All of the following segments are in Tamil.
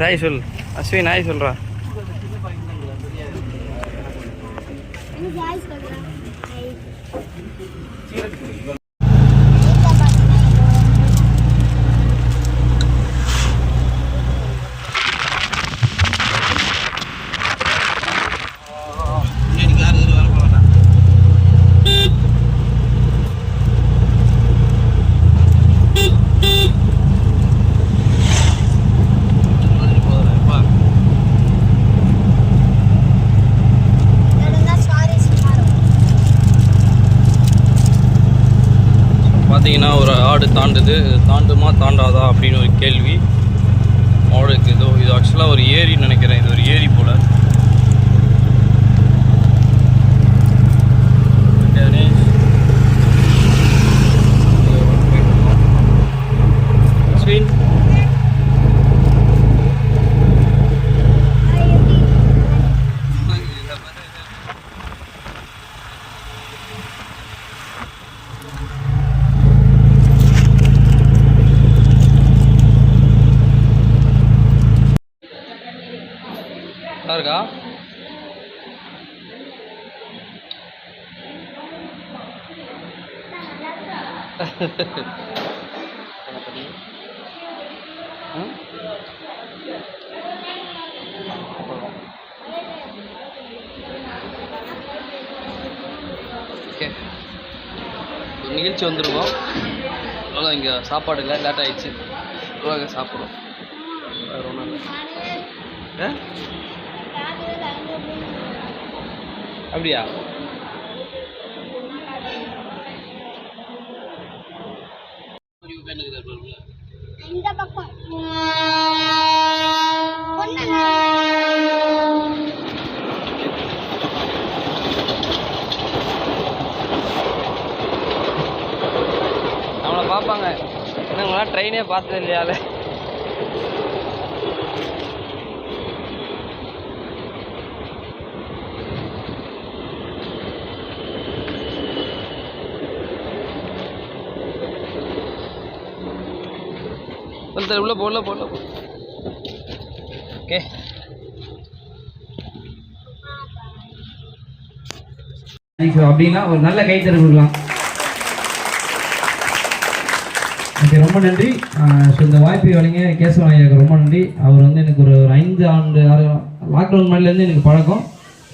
மிஸ் ஹாய் சொல். அஸ்வின் ஹாய் சொல்கிறா பார்த்தீங்கன்னா ஒரு ஆடு தாண்டுது. தாண்டுமா தாண்டாதா அப்படின்னு ஒரு கேள்வி. மாடுக்கு இதோ இது ஆக்சுவலாக ஒரு ஏரின்னு நினைக்கிறேன் இது ஒரு ஏரி போல் அஸ்வின் நல்லா இருக்கா ம்? ஓகே. நிகழ்ச்சி வந்துருக்கோம் அதனால் இங்கே சாப்பாடு இல்லை லேட் ஆகிடுச்சு அங்கே சாப்பிடுவோம் வேறு ஒன்றும் இல்லை. ஆ? அப்படியா? என்னங்களா ட்ரெயினே பார்த்தது இல்லையால உள்ள உள்ள போல ஓகே. அப்படின்னா ஒரு நல்ல கை கொடுக்கலாம் ஓகே ரொம்ப நன்றி. ஸோ இந்த வாய்ப்பை வழங்கிய கேசவன் ஐயாவுக்கு ரொம்ப நன்றி. அவர் வந்து எனக்கு ஒரு ஒரு ஐந்து ஆண்டு ஆறு லாக்டவுன் மாதிரிலேருந்து எனக்கு பழக்கம்.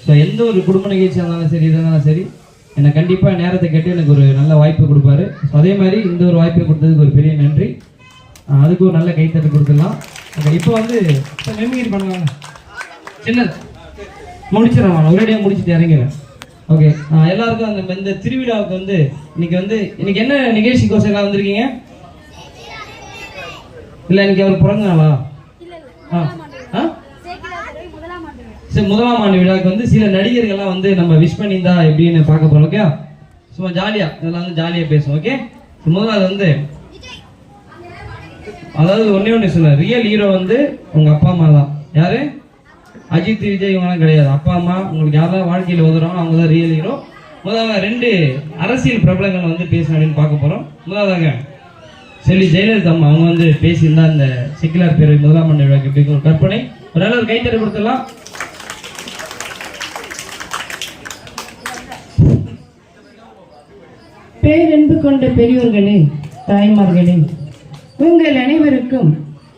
ஸோ எந்த ஒரு குடும்ப நிகழ்ச்சியாக இருந்தாலும் சரி இருந்தாலும் சரி என்னை கண்டிப்பாக நேரத்தை கேட்டு எனக்கு ஒரு நல்ல வாய்ப்பு கொடுப்பாரு. ஸோ அதே மாதிரி இந்த ஒரு வாய்ப்பை கொடுத்ததுக்கு ஒரு பெரிய நன்றி. அதுக்கு ஒரு நல்ல கைத்தட்டு கொடுத்துடலாம். ஓகே இப்போ வந்து இப்போ மெமிகிரி பண்ணுவாங்க. சின்ன முடிச்சிடலாம் ஒரேடியாக முடிச்சுட்டு இறங்குவேன் ஓகே எல்லாருக்கும் அந்த இந்த திருவிழாவுக்கு வந்து இன்னைக்கு வந்து இன்னைக்கு என்ன நிகழ்ச்சிக்கோசம் எல்லாம் வந்திருக்கீங்க? இல்லை இன்னைக்கு அவர் பிறந்த நாளா ஆ? சரி முதலாம் ஆண்டு விழாவுக்கு வந்து சில நடிகர்கள்லாம் வந்து நம்ம விஷ் பண்ணியிருந்தா எப்படின்னு பார்க்க போறோம் ஓகே சும்மா ஜாலியா இதெல்லாம் வந்து ஜாலியா பேசுவோம் ஓகே முதலாவது வந்து அதாவது ஒண்ணே ஒண்ணு சொல்ல ரியல் ஹீரோ வந்து உங்க அப்பா அம்மா தான். யாரு? அஜித் விஜய் இவங்கலாம் கிடையாது. அப்பா அம்மா உங்களுக்கு யாரெல்லாம் வாழ்க்கையில் உதவுறாங்க அவங்க தான் ரியல் ஹீரோ முதலாக ரெண்டு அரசியல் பிரபலங்கள் வந்து பேசணும் அப்படின்னு பார்க்க போறோம். முதலாவதாக செல்வி ஜெயலலிதா அம்மா அவங்க வந்து பேசியிருந்தா இந்த செக்குலர் பேரவை முதலாம் ஆண்டு விழாக்கு எப்படி ஒரு கற்பனை. ஒரு நல்ல ஒரு கைத்தறி கொடுத்துடலாம். பேரன்பு கொண்ட பெரியோர்களே தாய்மார்களே உங்கள் அனைவருக்கும்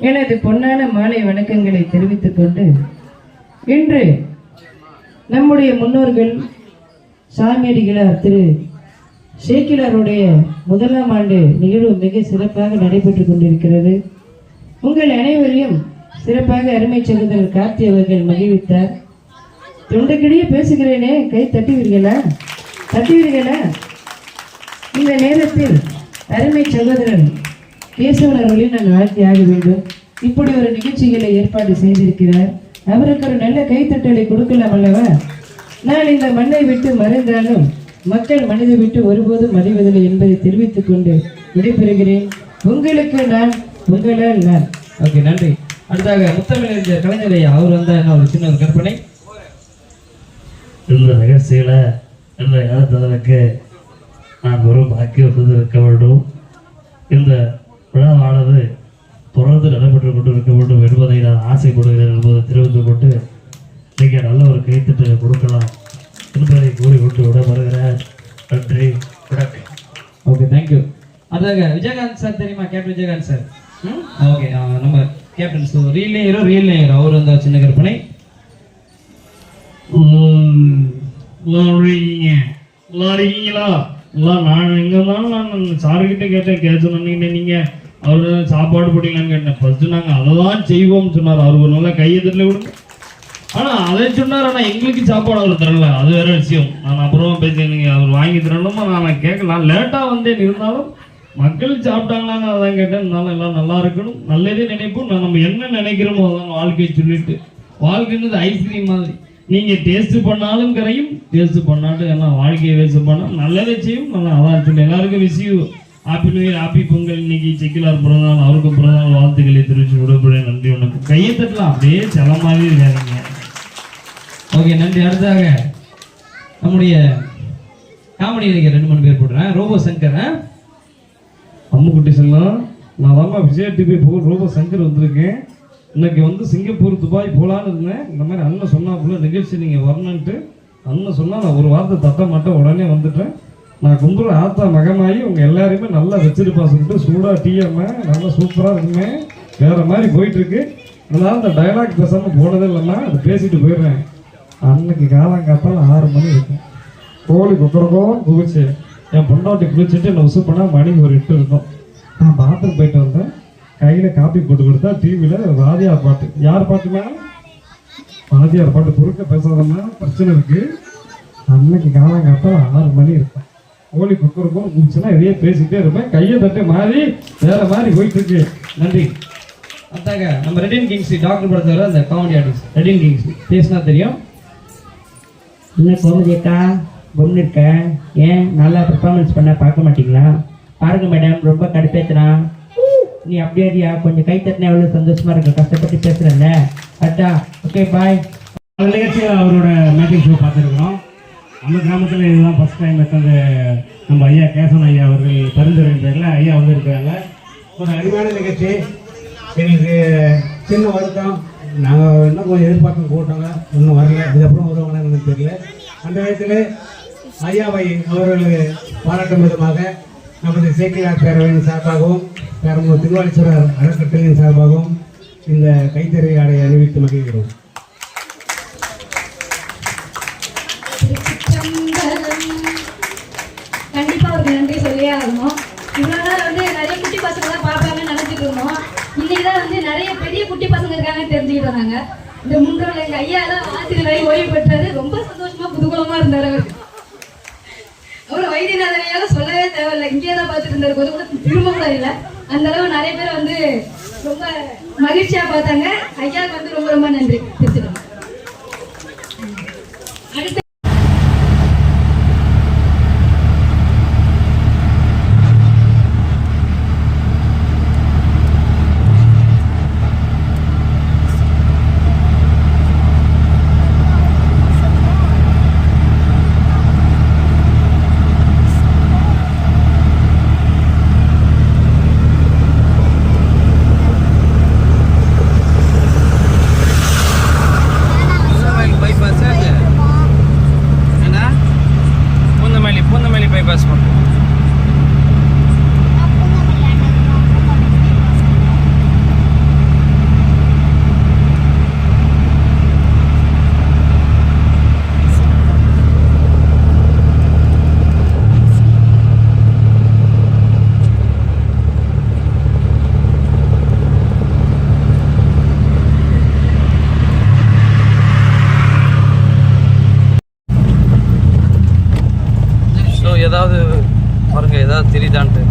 எனது பொன்னான மாலை வணக்கங்களை தெரிவித்துக் கொண்டு இன்று நம்முடைய முன்னோர்கள் சாமியடிகளார் திரு சேக்கிலாருடைய முதலாம் ஆண்டு நிகழ்வு மிக சிறப்பாக நடைபெற்றுக் கொண்டிருக்கிறது. உங்கள் அனைவரையும் சிறப்பாக அருமை சகோதரர் கார்த்தி அவர்கள் மகிழ்வித்தார். தொண்டைக்கிடையே பேசுகிறேனே கை தட்டுவீர்களா தட்டுவீர்களா இந்த நேரத்தில் அருமை சகோதரன் கேசவன் அவர்களை நான் வாழ்த்தி ஆக வேண்டும். இப்படி ஒரு நிகழ்ச்சிகளை ஏற்பாடு செய்திருக்கிறார். அவருக்கு ஒரு நல்ல கைத்தட்டலை கொடுக்கலாம் அல்லவா? நான் இந்த மண்ணை விட்டு மறைந்தாலும் மக்கள் மனிதை விட்டு ஒருபோதும் மறைவதில்லை என்பதை தெரிவித்துக் கொண்டு விடைபெறுகிறேன். உங்களுக்கு நான் உங்களால் நான் ஓகே நன்றி. அடுத்தாக முத்தமிழறிஞர் கலைஞர் ஐயா அவர் வந்தா என்ன ஒரு சின்ன ஒரு கற்பனை. இந்த நிகழ்ச்சியில் இந்த இனத்தவருக்கு நான் ஒரு பாக்கியம் செய்திருக்க வேண்டும். இந்த விழாவானது தொடர்ந்து நடைபெற்றுக் கொண்டிருக்க வேண்டும் என்பதை ஆசைப்படுகிறேன் என்பதை தெரிவித்துக் கொண்டு நீங்கள் நல்ல ஒரு கைத்தட்டை கொடுக்கலாம். என்பதை கூறி விட்டு விட வருகிறேன் நன்றி. வணக்கம். ஓகே தேங்க்யூ அதாக விஜயகாந்த் சார் தெரியுமா? Captain Vijayakanth sir? ஓகே நம்ம captain so reel hero real hero அவர் வந்து ஒரு சின்ன கற்பனை. எல்லாம் இருக்கீங்களா எல்லாம் நான் இங்க இருந்தாலும் நான் சாருக்கிட்ட கேட்டேன். கேட்க சொன்னீங்க நீங்க. அவரு சாப்பாடு போட்டீங்களான்னு கேட்டேன். ஃபர்ஸ்ட் நாங்க அதை தான் செய்வோம்னு சொன்னார். அவர் ஒரு நல்ல கையெழுத்துல விடுங்க ஆனா அதை சொன்னார் ஆனா எங்களுக்கு சாப்பாடு அவர் தரல. அது வேற விஷயம். நான் அப்புறமா பேசி நீங்க அவர் வாங்கி தரணுமா? நான் கேட்கலாம் லேட்டா வந்தேன் இருந்தாலும் மக்கள் சாப்பிட்டாங்களான்னு அதான் கேட்டேன். இருந்தாலும் எல்லாம் நல்லா இருக்கணும். நல்லதே நினைப்போம். நான் நம்ம என்ன நினைக்கிறோமோ அதான் வாழ்க்கையை சொல்லிட்டு. வாழ்க்கைன்றது ஐஸ்கிரீம் மாதிரி. நீங்க டேஸ்ட் பண்ணாலும் கரையும் டேஸ்ட் பண்ணாலும் எல்லாம் வாழ்க்கையை வேஸ்ட் பண்ணால் நல்லதே செய்யும். நல்லா அதான் சொல்லி எல்லாருக்கும் விஷயம் happy new year happy Pongal. இன்னைக்கு செக்கிலார் பிறந்தநாள் அவருக்கும் பிறந்தநாள் வாழ்த்துக்களை தெரிவிச்சு விடப்படுறேன் நன்றி உனக்கு கையை தட்டலாம். அப்படியே மாதிரி இருக்காதீங்க ஓகே நன்றி. அடுத்ததாக நம்முடைய காமெடி நடிகர் ரெண்டு மூணு பேர் போடுறேன். ரோபோ சங்கர் அம்மு அம்முக்குட்டி செல்லம் நான் தாம்மா விஜய் டிவி போக ரோபோ சங்கர் வந்திருக்கேன். இன்னைக்கு வந்து சிங்கப்பூர் துபாய் போகலான்னு இருந்தேன். இந்த மாதிரி அண்ணன் சொன்னாப்புல நிகழ்ச்சி நீங்கள் வரணுன்ட்டு அண்ணன் சொன்னால் நான் ஒரு வார்த்தை தட்ட மாட்டேன் உடனே வந்துட்டேன். நான் கும்புற ஆத்தா மகமாயி உங்கள் எல்லாரையுமே நல்லா வச்சிருப்பா சொல்லிட்டு சூடாக டீயம்மா நல்லா சூப்பராக இருக்குமே. வேறு மாதிரி போயிட்டுருக்கு அதனால் இந்த டயலாக் பேசாமல் போனதே இல்லைம்மா அது பேசிட்டு போயிடுறேன். அன்னைக்கு காலங்காத்தால ஆறு மணி இருக்கும். கோழி குப்புறக்கோன்னு குவிச்சு என் பொண்டாட்டி குளிச்சுட்டு என்ன உசு பண்ணால் மணி ஒரு எட்டு இருக்கும். நான் பாத்ரூம் போயிட்டு வந்தேன். கையில் காப்பி போட்டு கொடுத்தா டிவியில் வாதியார் பாட்டு. யார் பாட்டுமா மேடம்? வாதியார் பாட்டு குறுக்க பேசாதம்னா பிரச்சனை இருக்கு. அன்னைக்கு காலங்காத்தால ஆறு மணி இருக்கும். கோழி குக்கருக்கும் குவிச்சுன்னா இதையே பேசிக்கிட்டே இருப்பேன். கையை தட்டு மாறி வேற மாதிரி போயிட்டு இருக்கு நன்றி. அத்தாங்க நம்ம ரெடின் கிங்ஸ் டாக்டர் படத்தவரை அந்த காமெடி ஆர்டிஸ்ட் ரெடின் கிங்ஸ் பேசினா தெரியும். இன்னும் கோமதி அக்கா பொண்ணு இருக்க? ஏன் நல்லா பெர்ஃபார்மன்ஸ் பண்ண பார்க்க மாட்டீங்களா? பாருங்க மேடம் ரொம்ப கடுப்பேத்துனா நீ அப்படியே கொஞ்சம் கை தட்டினா எவ்வளோ சந்தோஷமா இருக்கு கஷ்டப்பட்டு பேசுறேன்ல. அட்டா ஓகே பாய் அந்த நிகழ்ச்சியில் அவரோட மேக்கிங் ஷோ பார்த்துருக்குறோம். நம்ம கிராமத்தில் இதுதான் ஃபஸ்ட் டைம் எடுத்தது நம்ம ஐயா கேசவன் ஐயா அவர்கள் பரிந்துரையின் பேரில் ஐயா வந்திருக்காங்க ஒரு அருமையான நிகழ்ச்சி. எங்களுக்கு சின்ன வருத்தம். நாங்கள் இன்னும் கொஞ்சம் எதிர்பார்க்க போட்டாங்க இன்னும் வரல. இதுக்கப்புறம் வருவாங்கன்னு எனக்கு தெரியல. அந்த விதத்தில் ஐயாவை அவர்களுக்கு பாராட்டும் விதமாக நமது சேக்கிலார் பேரவையின் சார்பாகவும் பெரம்பூர் திருவாளீஸ்வரர் அறக்கட்டளையின் சார்பாகவும் இந்த கைத்தறி ஆடை அணிவித்து மகிழ்கிறோம். கண்டிப்பா ஒரு நன்றி சொல்லியே ஆகணும். இவ்வளவு நாள் வந்து நிறைய குட்டி பசங்க தான் பார்ப்பாங்கன்னு நினைச்சிட்டு இருந்தோம். தான் வந்து நிறைய பெரிய குட்டி பசங்க இருக்காங்கன்னு தெரிஞ்சுக்கிட்டோம் நாங்க. இந்த முன்றோல எங்க ஐயா தான் ஆசிரியராகி ஓய்வு பெற்றாரு ரொம்ப சந்தோஷமா புதுகுலமா இருந்தார் அவர். அவர் வைத்தியநாதனையால சொல்லவே தேவையில்ல. இங்கே தான் பார்த்துட்டு இருந்தாரு. கொஞ்சம் கூட திரும்ப கூட இல்லை. அந்த அளவு நிறைய பேர் வந்து ரொம்ப மகிழ்ச்சியா பார்த்தாங்க. ஐயாவுக்கு வந்து ரொம்ப ரொம்ப நன்றி. రిజల్ట్